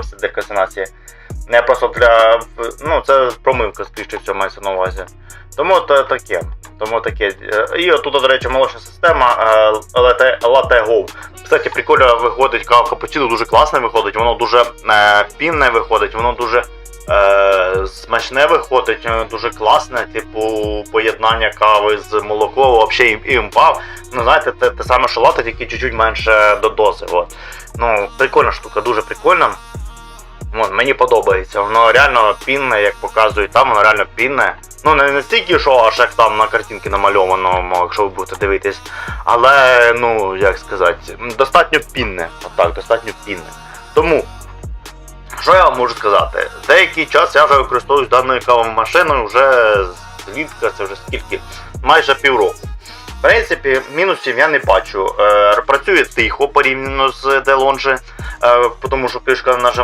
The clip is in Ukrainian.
боксі для консумації. Не просто для. Ну, це промивка, скоріше всього, мається на увазі. Тому то таке. Тому таке. І отут, до речі, молочна система е, Latte Go. Кстати, прикольно виходить кава капучино, дуже класне виходить, воно дуже е, пінне виходить, воно дуже е, смачне виходить, е, дуже класне, типу, поєднання кави з молоком, взагалі і імпав. Ну, знаєте, те, те саме, що лати, тільки чуть-чуть менше до дози. От. Ну, прикольна штука, дуже прикольна. Мені подобається. Воно реально пінне, як показують там, воно реально пінне. Ну, не настільки, що аж як там на картинці намальованому, якщо ви будете дивитись. Але, ну, як сказати, достатньо пінне. Отак, достатньо пінне. Тому, що я вам можу сказати? Деякий час я вже використовуюсь даною кавомашиною вже злітка, це вже скільки? Майже півроку. В принципі, мінусів я не бачу. Е, працює тихо порівняно з Делонже, е, тому що кришка нажим